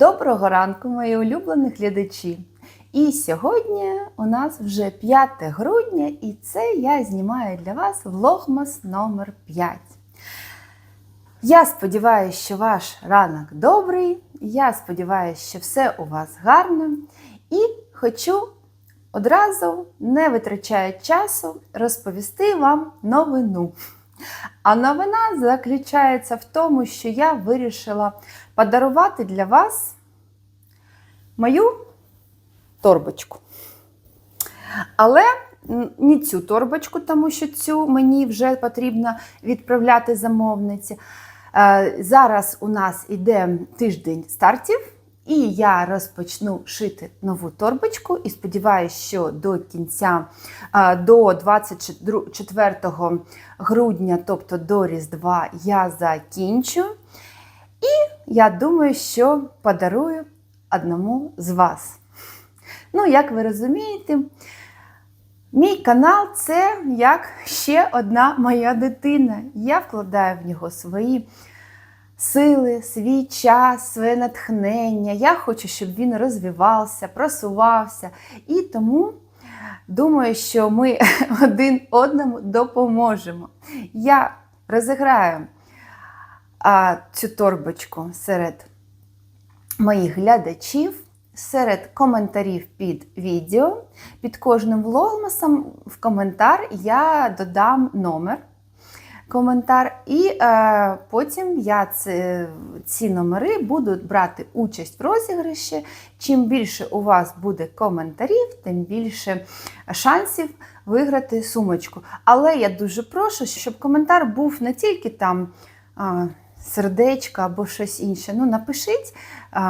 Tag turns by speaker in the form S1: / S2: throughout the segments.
S1: Доброго ранку, мої улюблені глядачі! І сьогодні у нас вже 5 грудня, і це я знімаю для вас влогмас номер 5. Я сподіваюся, що ваш ранок добрий. Я сподіваюся, що все у вас гарно. І хочу одразу, не витрачаючи часу, розповісти вам новину. А новина заключається в тому, що я вирішила подарувати для вас мою торбочку. Але не цю торбочку, тому що цю мені вже потрібно відправляти замовниці. Е, Зараз у нас іде тиждень стартів, і я розпочну шити нову торбочку. І сподіваюся, що до кінця, до 24 грудня, тобто до Різдва, я закінчу. І я думаю, що подарую одному з вас. Ну, як ви розумієте, мій канал це як ще одна моя дитина. Я вкладаю в нього свої сили, свій час, своє натхнення. Я хочу, щоб він розвивався, просувався. І тому думаю, що ми один одному допоможемо. Я розіграю а, цю торбочку серед моїх глядачів, серед коментарів під відео. Під кожним влогмасом в коментар я додам номер. Коментар, і е, потім я ці, ці номери буду брати участь в розіграші. Чим більше у вас буде коментарів, тим більше шансів виграти сумочку. Але я дуже прошу, щоб коментар був не тільки там е, сердечко або щось інше. Ну, напишіть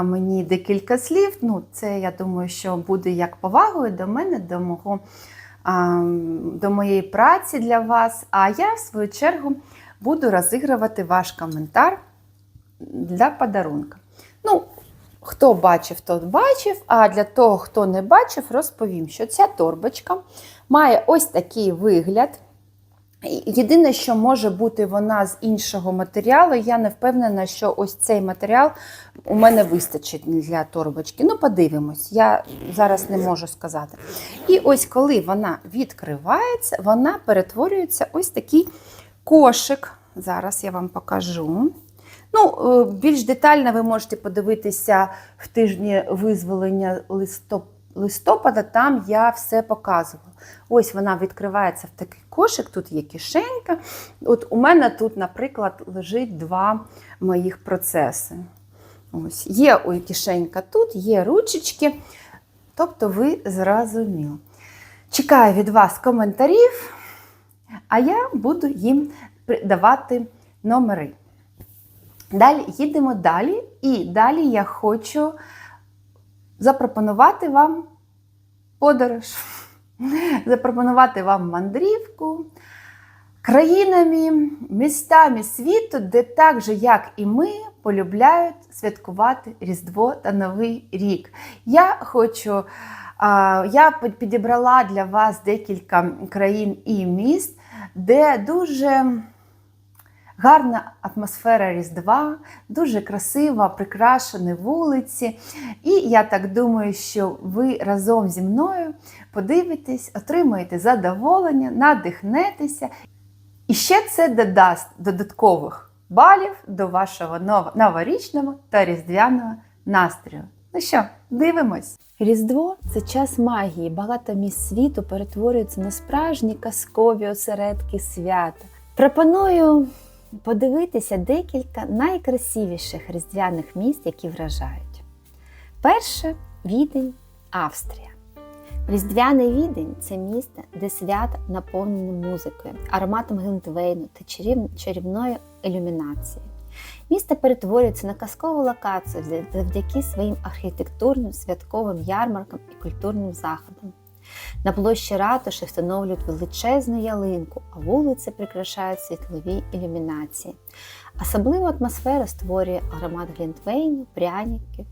S1: мені декілька слів. Ну, це я думаю, що буде як повагою до мене, до мого до моєї праці для вас, а я, в свою чергу, буду розігрувати ваш коментар для подарунка. Ну, хто бачив, тот бачив, а для того, хто не бачив, розповім, що ця торбочка має ось такий вигляд. Єдине, що може бути вона з іншого матеріалу, я не впевнена, що ось цей матеріал у мене вистачить для торбочки. Ну, подивимось, я зараз не можу сказати. І ось коли вона відкривається, вона перетворюється ось такий кошик. Зараз я вам покажу. Ну, е, Більш детально ви можете подивитися в тижні визволення листопада листопада, там я все показувала. Ось вона відкривається в такий кошик, тут є кишенька. От У мене тут, наприклад, лежить два моїх процеси. Ось, Є ой, кишенька тут, є ручечки. Тобто ви зрозуміли. Чекаю від вас коментарів, а я буду їм давати номери. Далі їдемо далі, і далі я хочу запропонувати вам подорож, запропонувати вам мандрівку країнами, містами світу, де так же, як і ми, полюбляють святкувати Різдво та Новий рік. Я хочу, я підібрала для вас декілька країн і міст, де дуже гарна атмосфера Різдва, дуже красива, прикрашені вулиці. І я так думаю, що ви разом зі мною подивитесь, отримаєте задоволення, надихнетеся. І ще це додасть додаткових балів до вашого новорічного та різдвяного настрою. Ну що, дивимось! Різдво це час магії. Багато місць світу перетворюються на справжні казкові осередки свята. Пропоную подивитися декілька найкрасивіших різдвяних міст, які вражають. Перше відень Австрія. Різдвяний відень це місто, де свят наповнені музикою, ароматом глінтвейну та чарівною ілюмінацією. Місто перетворюється на казкову локацію завдяки своїм архітектурним святковим ярмаркам і культурним заходам. На площі ратуші встановлюють величезну ялинку, а вулиці прикрашають світлові ілюмінації. Особливу атмосферу створює аромат глінтвейну, пряників,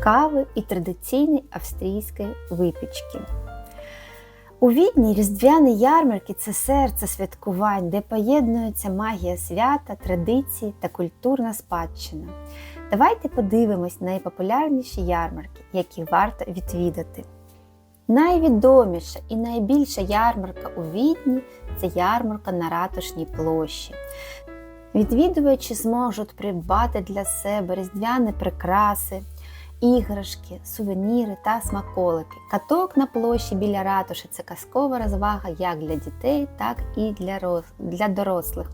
S1: кави і традиційної австрійської випічки. У відні різдвяні ярмарки це серце святкувань, де поєднується магія свята, традиції та культурна спадщина. Давайте подивимось найпопулярніші ярмарки, які варто відвідати. Найвідоміша і найбільша ярмарка у Відні це ярмарка на ратушній площі. Відвідувачі зможуть придбати для себе різдвяні прикраси, іграшки, сувеніри та смаколики. Каток на площі біля ратуші це казкова розвага як для дітей, так і для, дорослих.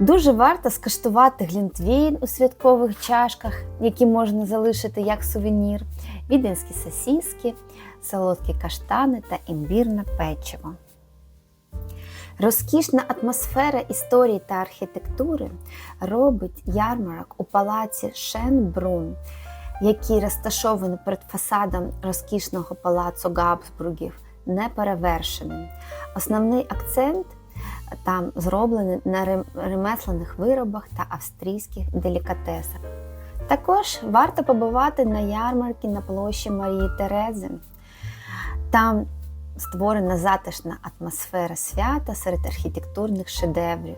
S1: Дуже варто скуштувати глінтвейн у святкових чашках, які можна залишити як сувенір, віденські сосіски, солодкі каштани та імбірне печиво. Розкішна атмосфера історії та архітектури робить ярмарок у палаці Шенбрун, який розташований перед фасадом розкішного палацу Габсбургів, неперевершеним. Основний акцент там зроблений на ремеслених виробах та австрійських делікатесах. Також варто побувати на ярмарці на площі Марії Терези. Там створена затишна атмосфера свята серед архітектурних шедеврів.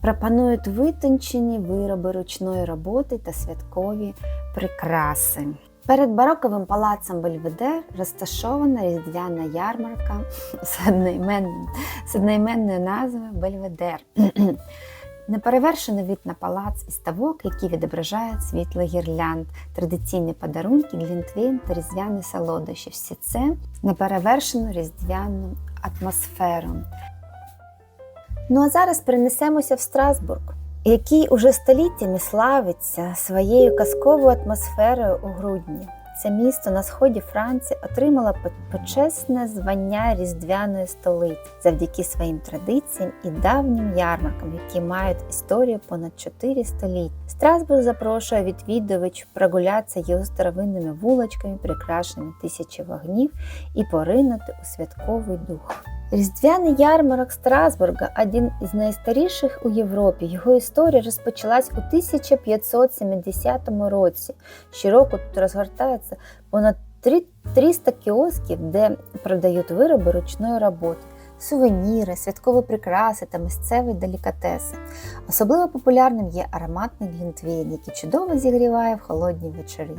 S1: Пропонують витончені вироби ручної роботи та святкові прикраси. Перед бароковим палацем Бельведер розташована різдвяна ярмарка з одноіменною назвою Бельведер. Неперевершений вид на палац і ставок, які відображають світло гірлянд, традиційні подарунки, глінтвейн та різдвяні солодощі. Всі це неперевершену різдвяну атмосферу. Ну а зараз перенесемося в Страсбург, який уже століттями славиться своєю казковою атмосферою у грудні. Це місто на сході Франції отримало почесне звання різдвяної столиці завдяки своїм традиціям і давнім ярмаркам, які мають історію понад 4 століття. Страсбург запрошує відвідувачів прогулятися його старовинними вуличками, прикрашеними тисячі вогнів, і поринути у святковий дух. Різдвяний ярмарок Страсбурга один із найстаріших у Європі. Його історія розпочалась у 1570 році. Щороку тут розгортається понад 300 кіосків, де продають вироби ручної роботи, сувеніри, святкові прикраси та місцеві делікатеси. Особливо популярним є ароматний глінтвейн, який чудово зігріває в холодні вечори.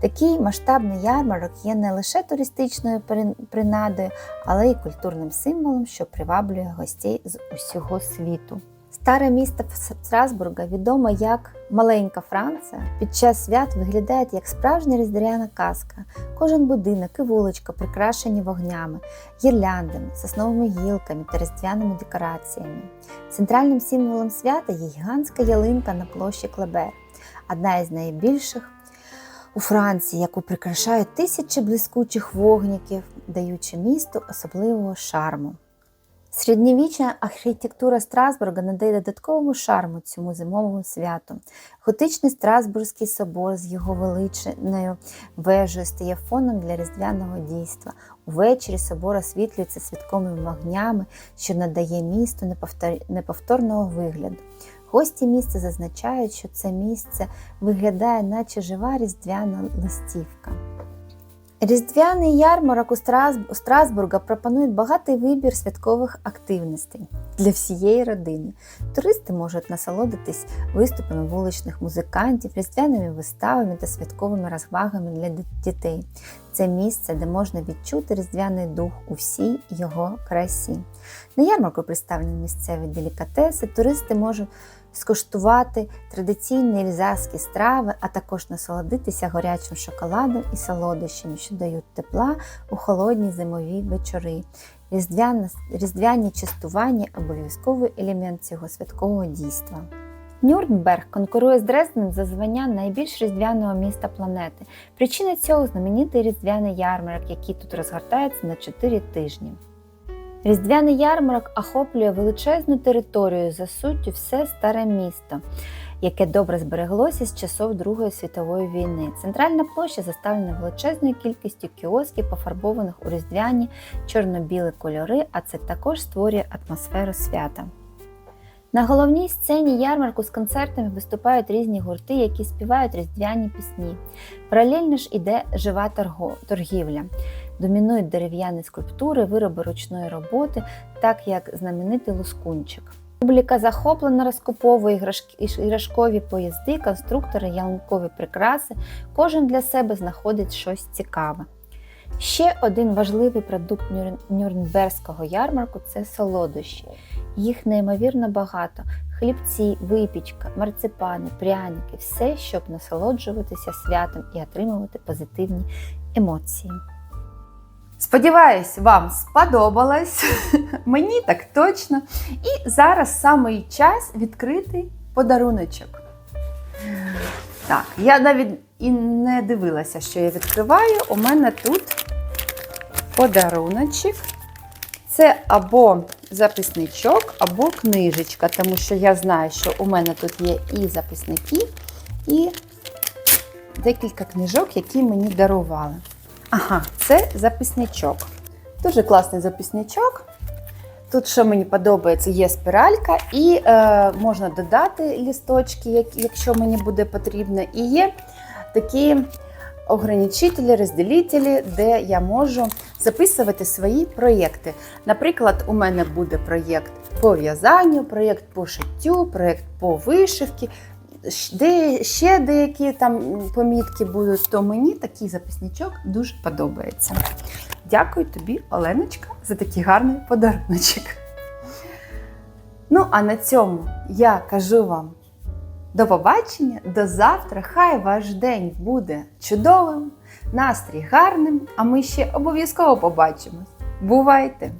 S1: Такий масштабний ярмарок є не лише туристичною принадою, але й культурним символом, що приваблює гостей з усього світу. Старе місто Страсбурга відомо як маленька Франція. Під час свят виглядає як справжня різдвяна казка. Кожен будинок і вуличка прикрашені вогнями, гірляндами, сосновими гілками та різдвяними декораціями. Центральним символом свята є гігантська ялинка на площі Клебер, одна із найбільших у Франції, яку прикрашають тисячі блискучих вогників, даючи місту особливого шарму. Середньовічна архітектура Страсбурга надає додатковому шарму цьому зимовому святу. Готичний Страсбурзький собор з його величною вежею стає фоном для різдвяного дійства. Увечері собор освітлюється святковими вогнями, що надає місту неповторного вигляду. Гості міста зазначають, що це місце виглядає, наче жива різдвяна листівка. Різдвяний ярмарок у Страсбурга пропонує багатий вибір святкових активностей для всієї родини. Туристи можуть насолодитись виступами вуличних музикантів, різдвяними виставами та святковими розвагами для дітей. Це місце, де можна відчути різдвяний дух у всій його красі. На ярмарку представлені місцеві делікатеси, туристи можуть скуштувати традиційні ельзаські страви, а також насолодитися горячим шоколадом і солодощами, що дають тепла у холодні зимові вечори. Різдвяні, різдвяні частування обов'язковий елемент цього святкового дійства. Нюрнберг конкурує з Дрезденом за звання найбільш різдвяного міста планети. Причина цього знаменитий різдвяний ярмарок, який тут розгортається на 4 тижні. Різдвяний ярмарок охоплює величезну територію за суттю все старе місто, яке добре збереглося з часов Другої світової війни. Центральна площа заставлена величезною кількістю кіосків, пофарбованих у різдвяні чорно-білі кольори, а це також створює атмосферу свята. На головній сцені ярмарку з концертами виступають різні гурти, які співають різдвяні пісні. Паралельно ж іде жива торгівля. Домінують дерев'яні скульптури, вироби ручної роботи, так як знаменитий лускунчик.
S2: Публіка захоплено розкуповує іграшкові поїзди, конструктори, ялинкові прикраси. Кожен для себе знаходить щось цікаве. Ще один важливий продукт Нюр- Нюрнберзького ярмарку це солодощі. Їх неймовірно багато: хлібці, випічка, марципани, пряники все, щоб насолоджуватися святом і отримувати позитивні емоції.
S1: Сподіваюсь, вам сподобалось. Мені так точно. І зараз самий час відкрити подаруночок. Так, я навіть і не дивилася, що я відкриваю. У мене тут подаруночок. Це або записничок, або книжечка, тому що я знаю, що у мене тут є і записники, і декілька книжок, які мені дарували. Ага, це записничок. Дуже класний записничок. Тут, що мені подобається, є спіралька, і е, можна додати лісточки, якщо мені буде потрібно. І є такі ограничителі, розділителі, де я можу записувати свої проєкти. Наприклад, у мене буде проєкт по в'язанню, проєкт по шиттю, проєкт по вишивці. Де ще деякі там помітки будуть, то мені такий записничок дуже подобається. Дякую тобі, Оленочка, за такий гарний подаруночок. Ну, а на цьому я кажу вам до побачення, до завтра. Хай ваш день буде чудовим, настрій гарним, а ми ще обов'язково побачимось. Бувайте!